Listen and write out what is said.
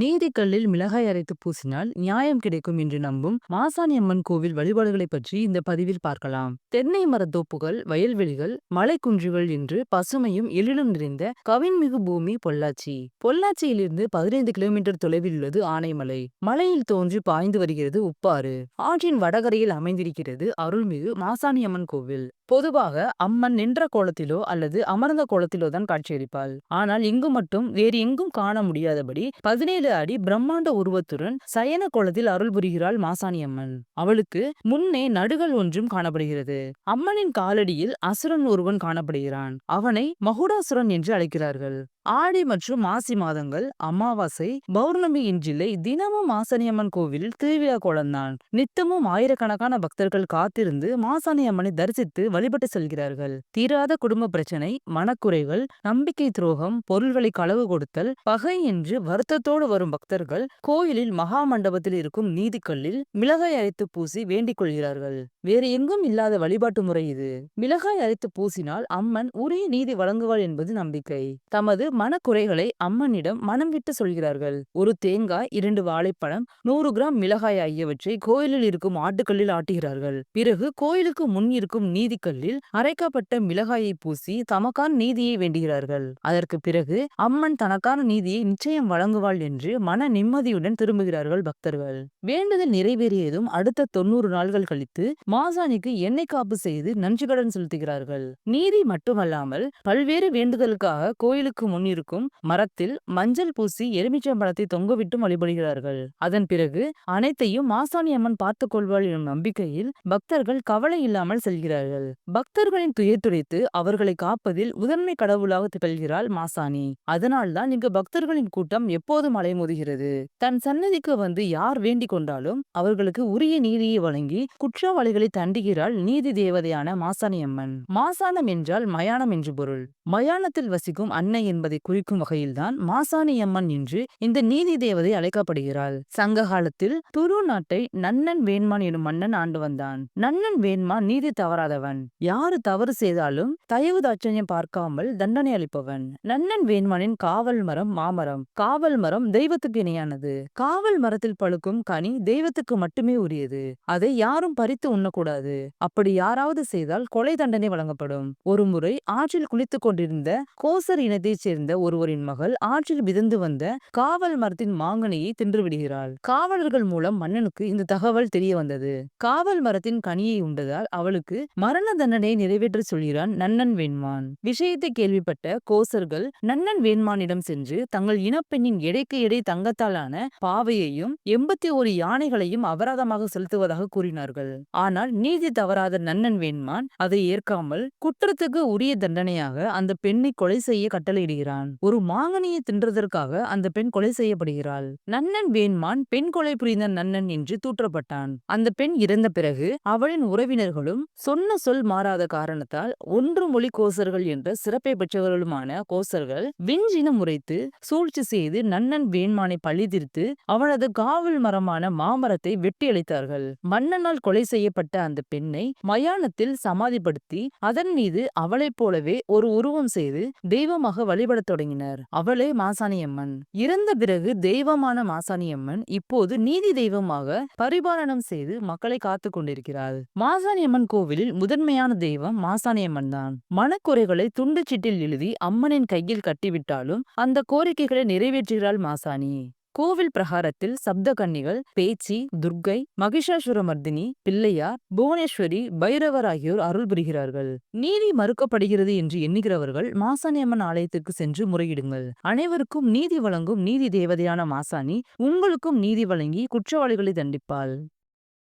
நீதிக்கல்லில் மிளகாய் அரைத்து பூசினால் நியாயம் கிடைக்கும் என்று நம்பும் மாசாணி அம்மன் கோவில் வழிபாடுகளை பற்றி இந்த பதிவில் பார்க்கலாம். தென்னை மரத்தோப்புகள் வயல்வெளிகள் மலைக்குன்றுகள் என்று பசுமையும் எழிலும் நிறைந்த கவின்மிகு பூமி பொள்ளாச்சி. பொள்ளாச்சியிலிருந்து பதினைந்து கிலோமீட்டர் தொலைவில் உள்ளது ஆனைமலை. மலையில் தோன்றி பாய்ந்து வருகிறது உப்பாறு. ஆற்றின் வடகரையில் அமைந்திருக்கிறது அருள்மிகு மாசாணி அம்மன் கோவில். பொதுவாக அம்மன் நின்ற கோலத்திலோ அல்லது அமர்ந்த கோலத்திலோ தான் காட்சியளிப்பாள். ஆனால் இங்கு மட்டும் வேறு எங்கும் காண முடியாதபடி பதினேழு அடி பிரம்மாண்ட உருவத்துடன் சயன கோலத்தில் அருள் புரிகிறாள் மாசாணி அம்மன். அவளுக்கு முன்னே நடுகள் ஒன்றும் காணப்படுகிறது. அம்மனின் காலடியில் அசுரன் ஒருவன் காணப்படுகிறான். அவனை மகுடாசுரன் என்று அழைக்கிறார்கள். ஆடி மற்றும் மாசி மாதங்கள் அமாவாசை பௌர்ணமி இன்றில்லை தினமும் மாசனியம்மன் கோவிலில் திருவிழா கோலம்தான். நித்தமும் ஆயிரக்கணக்கான பக்தர்கள் காத்திருந்து மாசாணி அம்மனை தரிசித்து வழிபட்டு செல்கிறார்கள். தீராத குடும்ப பிரச்சனை மனக்குறைகள் நம்பிக்கை துரோகம் பொருள்களை களவு கொடுத்தல் பகை என்று வருத்தத்தோடு வரும் பக்தர்கள் கோயிலில் மகா மண்டபத்தில் இருக்கும் நீதிக்கல்லில் மிளகாய் அரைத்து பூசி வேண்டிக் கொள்கிறார்கள். வேறு எங்கும் இல்லாத வழிபாட்டு முறை இது. மிளகாய் அரைத்து பூசினால் அம்மன் உரிய நீதி வழங்குவாள் என்பது நம்பிக்கை. தமது மனக்குறைகளை அம்மனிடம் மனம் விட்டு சொல்கிறார்கள். ஒரு தேங்காய் இரண்டு வாழைப்பழம் நூறு கிராம் மிளகாய் ஆகியவற்றை கோயிலில் இருக்கும் ஆட்டுக்கல்லில் ஆட்டுகிறார்கள். பிறகு கோயிலுக்கு முன் இருக்கும் நீதிக்கல்லில் அரைக்கப்பட்ட மிளகாயை பூசி தமக்கான நீதியை வேண்டுகிறார்கள். அதற்கு பிறகு அம்மன் தனக்கான நீதியை நிச்சயம் வழங்குவாள் என்று மன நிம்மதியுடன் திரும்புகிறார்கள் பக்தர்கள். வேண்டுதல் நிறைவேறியதும் அடுத்த தொண்ணூறு நாள்கள் கழித்து மாசாணிக்கு எண்ணெய் காப்பு செய்து நன்றிகடன் செலுத்துகிறார்கள். நீதி மட்டுமல்லாமல் பல்வேறு வேண்டுதலுக்காக கோயிலுக்கு முன் முன்னிருக்கும் மரத்தில் மஞ்சள் பூசி எலுமிச்சம்பழத்தை தொங்கவிட்டும் வழிபடுகிறார்கள். அதன் பிறகு அனைத்தையும் மாசாணி அம்மன் பார்த்துக் கொள்வாள் எனும் நம்பிக்கையில் பக்தர்கள் கவலை இல்லாமல் செல்கிறார்கள். பக்தர்களின் துயர் துடைத்து அவர்களை காப்பதில் முதன்மை கடவுளாக திகழ்கிறாள் மாசாணி. அதனால்தான் இங்கு பக்தர்களின் கூட்டம் எப்போதும் அலைமோதுகிறது. தன் சன்னதிக்கு வந்து யார் வேண்டிக் கொண்டாலும் அவர்களுக்கு உரிய நீதியை வழங்கி குற்றவாளிகளை தண்டுகிறாள் நீதி தேவதையான மாசாணி அம்மன். மாசாணம் என்றால் மயானம் என்று பொருள். மயானத்தில் வசிக்கும் அன்னை என்பதை என்பதை குறிக்கும் வகையில்தான் மாசாணியம்மன் என்று இந்த நீதி தேவதை அழைக்கப்படுகிறாள். சங்க காலத்தில் துரு நாட்டை நன்னன் வேண்மான் எனும் மன்னன் ஆண்டு வந்தான். நன்னன் வேண்மான் நீதி தவறாதவன். யாரு தவறு செய்தாலும் தயவு தாட்சண்யம் பார்க்காமல் தண்டனை அளிப்பவன். நன்னன் வேண்மானின் காவல் மரம் மாமரம். காவல் மரம் தெய்வத்துக்கு இணையானது. காவல் மரத்தில் பழுக்கும் கனி தெய்வத்துக்கு மட்டுமே உரியது. அதை யாரும் பறித்து உண்ணக்கூடாது. அப்படி யாராவது செய்தால் கொலை தண்டனை வழங்கப்படும். ஒருமுறை ஆற்றில் குளித்துக் கொண்டிருந்த கோசர் இனத்தைச் சேர்ந்த ஒருவரின் மகள் ஆற்றில் மிதந்து வந்த காவல் மரத்தின் மாங்கனியை தின்று விடுகிறாள். காவலர்கள் மூலம் மன்னனுக்கு இந்த தகவல் தெரிய வந்தது. காவல் மரத்தின் கனியை உண்டதால் அவளுக்கு மரண தண்டனையை நிறைவேற்ற சொல்கிறான் நன்னன் வேண்மான். விஷயத்தை கேள்விப்பட்ட கோசர்கள் நன்னன் வேண்மானிடம் சென்று தங்கள் இனப்பெண்ணின் எடைக்கு எடை தங்கத்தாலான பாவையையும் எண்பத்தி ஒரு யானைகளையும் அபராதமாக செலுத்துவதாக கூறினார்கள். ஆனால் நீதி தவறாத நன்னன் வேண்மான் அதை ஏற்காமல் குற்றத்துக்கு உரிய தண்டனையாக அந்த பெண்ணை கொலை செய்ய செய்கிறான். ஒரு மாங்கனியை தின்றதற்காக அந்த பெண் கொலை செய்யப்படுகிறாள். நன்னன் வேண்மான் பெண் கொலை புரிந்த நன்னன் என்று தூற்றப்பட்டான். அந்த பெண் இறந்த பிறகு அவளின் உறவினர்களும் சொன்ன சொல் மாறாத காரணத்தால் ஒன்று மொழி கோசர்கள் என்ற சிறப்பை பெற்றவர்களுமான கோசர்கள் விஞ்சினம் உரைத்து சூழ்ச்சி செய்து நன்னன் வேண்மானை பழி தீர்த்து அவனது காவல் மரமான மாமரத்தை வெட்டி அளித்தார்கள் மன்னனால் கொலை செய்யப்பட்ட அந்த பெண்ணை மயானத்தில் சமாதிப்படுத்தி அதன் மீது அவளைப் போலவே ஒரு உருவம் செய்து தெய்வமாக வழிபடத் தொடங்கினர். அவளே மாசாணியம்மன். இறந்த பிறகு தெய்வமான மாசாணியம்மன் இப்போது நீதி தெய்வமாக பரிபாலனம் செய்து மக்களை காத்து கொண்டிருக்கிறாள். மாசாணியம்மன் கோவிலில் முதன்மையான தெய்வம் மாசாணியம்மன் தான். மனக்குறைகளை துண்டுச்சீட்டில் எழுதி அம்மனின் கையில் கட்டிவிட்டாலும் அந்த கோரிக்கைகளை நிறைவேற்றுகிறாள் மாசாணி. கோவில் பிரகாரத்தில் சப்த கன்னிகள் பேச்சி துர்க்கை மகிஷாசுரமர்தினி பிள்ளையார் புவனேஸ்வரி பைரவர் ஆகியோர் அருள் புரிகிறார்கள். நீதி மறுக்கப்படுகிறது என்று எண்ணுகிறவர்கள் மாசாணியம்மன் ஆலயத்திற்கு சென்று முறையிடுங்கள். அனைவருக்கும் நீதி வழங்கும் நீதி தேவதையான மாசாணி உங்களுக்கும் நீதி வழங்கி குற்றவாளிகளை தண்டிப்பாள்.